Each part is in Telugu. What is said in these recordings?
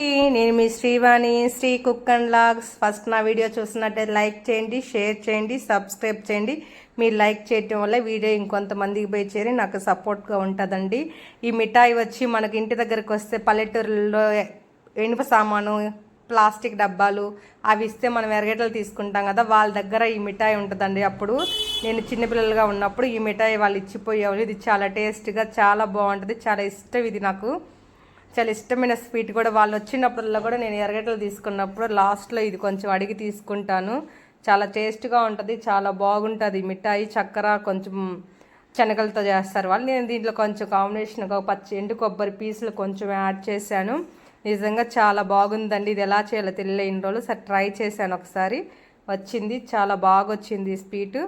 నేను మీ Srivani Sri cook and logs first నా వీడియో చూసినట్టయితే లైక్ చేయండి షేర్ చేయండి సబ్స్క్రైబ్ చేయండి. మీరు లైక్ చేయటం వల్ల వీడియో ఇంకొంతమందికి పోయి చేరి నాకు సపోర్ట్గా ఉంటుందండి. ఈ మిఠాయి వచ్చి మనకి ఇంటి దగ్గరికి వస్తే పల్లెటూరులో ఇనుప సామాను ప్లాస్టిక్ డబ్బాలు అవి ఇస్తే మనం ఎరగడలు తీసుకుంటాం కదా వాళ్ళ దగ్గర ఈ మిఠాయి ఉంటుందండి. అప్పుడు నేను చిన్నపిల్లలుగా ఉన్నప్పుడు ఈ మిఠాయి వాళ్ళు ఇచ్చిపోయేవాళ్ళు. ఇది చాలా టేస్ట్గా చాలా బాగుంటుంది చాలా ఇష్టం ఇది నాకు. చాలా ఇష్టమైన స్వీట్ కూడా. వాళ్ళు వచ్చినప్పుడల్లా కూడా నేను ఎరగడలు తీసుకున్నప్పుడు లాస్ట్లో ఇది కొంచెం అడిగి తీసుకుంటాను. చాలా టేస్ట్గా ఉంటుంది చాలా బాగుంటుంది. మిఠాయి చక్కెర కొంచెం శనగలతో చేస్తారు వాళ్ళు. నేను దీంట్లో కొంచెం కాంబినేషన్గా పచ్చి ఎండు కొబ్బరి పీసులు కొంచెం యాడ్ చేశాను. నిజంగా చాలా బాగుందండి. ఇది ఎలా చేయాలో తెలియలే. ఇన్ని రోజులు సరే ట్రై చేశాను ఒకసారి. వచ్చింది చాలా బాగా వచ్చింది ఈ స్వీట్.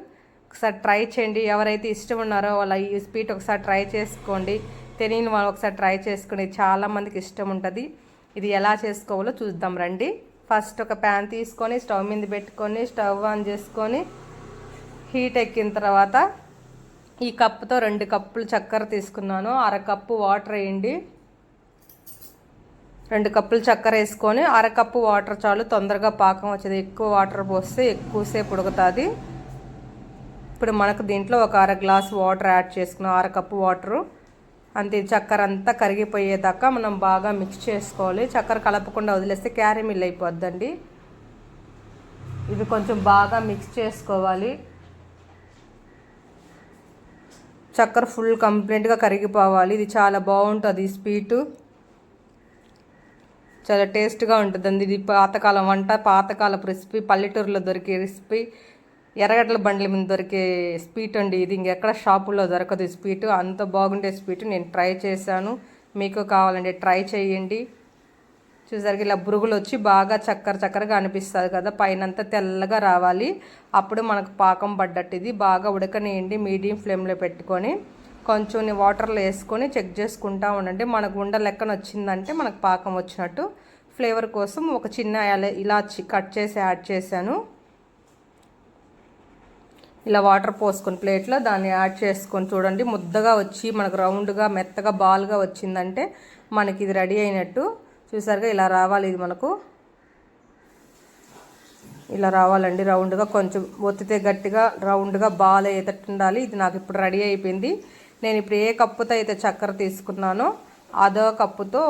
ఒకసారి ట్రై చేయండి. ఎవరైతే ఇష్టం ఉన్నారో వాళ్ళ ఈ స్వీట్ ఒకసారి ట్రై చేసుకోండి. తెలియని వాళ్ళు ఒకసారి ట్రై చేసుకుని చాలా మందికి ఇష్టం ఉంటుంది. ఇది ఎలా చేసుకోవాలో చూద్దాం రండి. ఫస్ట్ ఒక ప్యాన్ తీసుకొని స్టవ్ మీద పెట్టుకొని స్టవ్ ఆన్ చేసుకొని హీట్ ఎక్కిన తర్వాత ఈ కప్పుతో రెండు కప్పులు చక్కెర తీసుకున్నాను. అర కప్పు వాటర్ వేయండి. రెండు కప్పులు చక్కెర వేసుకొని అరకప్పు వాటర్ చాలు. తొందరగా పాకం వచ్చేది. ఎక్కువ వాటర్ పోస్తే ఎక్కువసేపు ఉడుకుతుంది. ఇప్పుడు మనకు దీంట్లో ఒక అర గ్లాస్ వాటర్ యాడ్ చేసుకున్నాం. అరకప్పు వాటరు. అంతే చక్కెర అంతా కరిగిపోయేదాకా మనం బాగా మిక్స్ చేసుకోవాలి. చక్కెర కలపకుండా వదిలేస్తే క్యారమిల్ అయిపోద్దండి. ఇది కొంచెం బాగా మిక్స్ చేసుకోవాలి. చక్కెర ఫుల్ కంప్లీట్గా కరిగిపోవాలి. ఇది చాలా బాగుంటుంది స్వీటు. చాలా టేస్ట్గా ఉంటుందండి. ఇది పాతకాలం వంట పాతకాలపు రెసిపీ పల్లెటూరులో దొరికే రెసిపీ ఎర్రగడ్డల బండ్ల మీద దొరికే స్వీట్ అండి ఇది. ఇంకెక్కడ షాపుల్లో దొరకదు ఈ స్వీట్ అంత బాగుండే స్వీట్ నేను ట్రై చేశాను. మీకు కావాలండి ట్రై చేయండి. చూసరికి ఇలా బురుగులు వచ్చి బాగా చక్కెర చక్కరగా అనిపిస్తుంది కదా పైనంతా తెల్లగా రావాలి. అప్పుడు మనకు పాకం పడ్డట్టు ఇది. బాగా ఉడకనియండి మీడియం ఫ్లేమ్లో పెట్టుకొని కొంచెం వాటర్లో వేసుకొని చెక్ చేసుకుంటా ఉండండి. మనకు ఉండ లెక్కన వచ్చిందంటే మనకు పాకం వచ్చినట్టు. ఫ్లేవర్ కోసం ఒక చిన్న ఇలాచి కట్ చేసి యాడ్ చేశాను. ఇలా వాటర్ పోసుకొని ప్లేట్లో దాన్ని యాడ్ చేసుకొని చూడండి. ముద్దగా వచ్చి మనకు రౌండ్గా మెత్తగా బాల్గా వచ్చిందంటే మనకి ఇది రెడీ అయినట్టు. చూసారుగా ఇలా రావాలి ఇది మనకు. ఇలా రావాలండి రౌండ్గా. కొంచెం ఒత్తితే గట్టిగా రౌండ్గా బాల్ అయ్యేటట్టు ఉండాలి. ఇది నాకు ఇప్పుడు రెడీ అయిపోయింది. నేను ఇప్పుడు ఏ కప్పుతో అయితే చక్కెర తీసుకున్నానో అదో కప్పుతో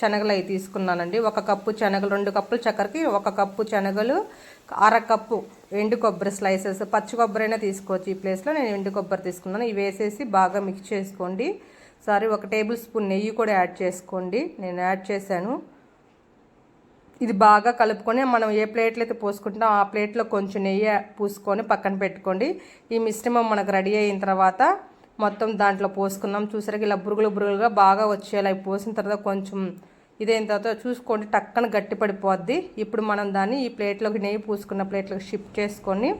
శనగలు అవి తీసుకున్నానండి. ఒక కప్పు శనగలు రెండు కప్పులు చక్కెరకి ఒక కప్పు శనగలు అర కప్పు ఎండు కొబ్బరి స్లైసెస్. పచ్చి కొబ్బరి అయినా తీసుకోవచ్చు ఈ ప్లేస్లో నేను ఎండు కొబ్బరి తీసుకున్నాను. ఇవి వేసేసి బాగా మిక్స్ చేసుకోండి. సారీ ఒక టేబుల్ స్పూన్ నెయ్యి కూడా యాడ్ చేసుకోండి. నేను యాడ్ చేశాను. ఇది బాగా కలుపుకొని మనం ఏ ప్లేట్లు అయితే పోసుకుంటాం ఆ ప్లేట్లో కొంచెం నెయ్యి పూసుకొని పక్కన పెట్టుకోండి. ఈ మిశ్రమం మనకు రెడీ అయిన తర్వాత మొత్తం దాంట్లో పోసుకున్నాం చూసరికి ఇలా బురుగులు బురుగులుగా బాగా వచ్చేలా పోసిన తర్వాత కొంచెం ఇదైన తర్వాత చూసుకోండి టక్కన గట్టి పడిపోద్ది. ఇప్పుడు మనం దాన్ని ఈ ప్లేట్లోకి నెయ్యి పూసుకున్న ప్లేట్లోకి షిఫ్ట్ చేసుకొని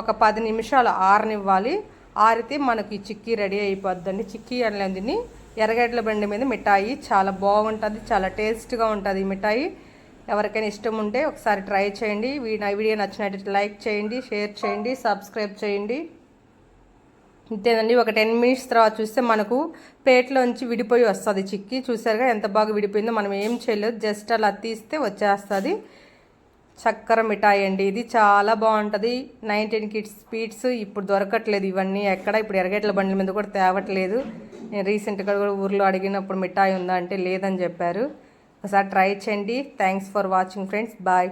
ఒక పది నిమిషాలు ఆరనివ్వాలి. ఆరితే మనకి చిక్కీ రెడీ అయిపోద్దండి. చిక్కీ అనేది ఎర్రగడ్డల బండి మీద మిఠాయి చాలా బాగుంటుంది చాలా టేస్ట్గా ఉంటుంది ఈ మిఠాయి. ఎవరికైనా ఇష్టం ఉంటే ఒకసారి ట్రై చేయండి. వీడియో నచ్చినట్టు లైక్ చేయండి షేర్ చేయండి సబ్స్క్రైబ్ చేయండి. ఇంతేనండి ఒక టెన్ మినిట్స్ తర్వాత చూస్తే మనకు పేట్లోంచి విడిపోయి వస్తుంది చిక్కి. చూసారుగా ఎంత బాగా విడిపోయిందో మనం ఏం చేయలేదు జస్ట్ అలా తీస్తే వచ్చేస్తుంది. చక్కెర మిఠాయి అండి ఇది చాలా బాగుంటుంది. నైన్టీన్ కిడ్స్ స్వీట్స్ ఇప్పుడు దొరకట్లేదు ఇవన్నీ ఎక్కడ. ఇప్పుడు ఎరగట్ల బండ్ల మీద కూడా తేవట్లేదు. నేను రీసెంట్గా కూడా ఊర్లో అడిగినప్పుడు మిఠాయి ఉందా అంటే లేదని చెప్పారు. ఒకసారి ట్రై చేయండి. Thanks for watching friends. Bye.